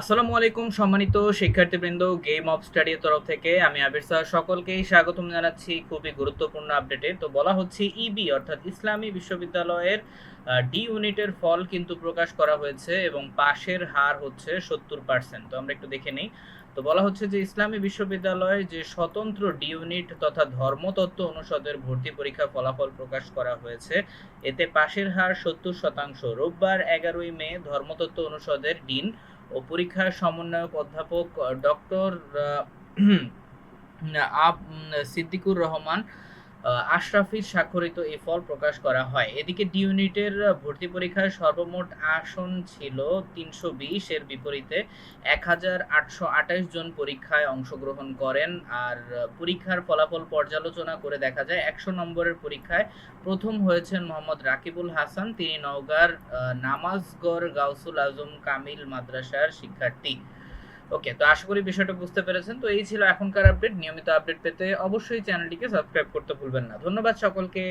আসসালামু আলাইকুম, সম্মানিত শিক্ষার্থীবৃন্দ গেম অফ স্টাডির তরফ থেকে। আমি আবির স্যার, সকলকেই স্বাগতম জানাচ্ছি খুবই গুরুত্বপূর্ণ আপডেটে তো বলা হচ্ছে ইবি অর্থাৎ ইসলামী বিশ্ববিদ্যালয়ের ডি ইউনিটের ফল কিন্তু প্রকাশ করা হয়েছে এবং পাশের হার হচ্ছে সত্তর পার্সেন্ট তো আমরা একটু দেখে নিই। তো বলা হচ্ছে যে ইসলামী বিশ্ববিদ্যালয়ে যে স্বতন্ত্র ডি ইউনিট তথা ধর্মতত্ত্ব অনুষদের ভর্তি পরীক্ষা ফলাফল প্রকাশ করা হয়েছে, এতে পাশের হার সত্তর শতাংশ। রোববার এগারোই মে ধর্মতত্ত্ব অনুষদের ডিন ও পরীক্ষার সমন্বয়ক অধ্যাপক ডক্টর আব সিদ্দিকুর রহমান আশরাফির স্বাক্ষরিত এই ফল প্রকাশ করা হয়। এদিকে ডি ইউনিটের ভর্তি পরীক্ষায় সর্বমোট আসন ছিল তিনশো বিশ, এর বিপরীতে এক হাজার আটশো আঠাশ জন পরীক্ষায় অংশগ্রহণ করেন। আর পরীক্ষার ফলাফল পর্যালোচনা করে দেখা যায়, একশো নম্বরের পরীক্ষায় প্রথম হয়েছেন মোহাম্মদ রাকিবুল হাসান। তিনি নওগাঁর নামাজগড় গাউসুল আজম কামিল মাদ্রাসার শিক্ষার্থী। ওকে, তো আশা করি বিষয়টা বুঝতে পেরেছেন। তো এই ছিল এখনকার আপডেট। নিয়মিত আপডেট পেতে অবশ্যই চ্যানেলটিকে সাবস্ক্রাইব করতে ভুলবেন না। ধন্যবাদ সকলকে।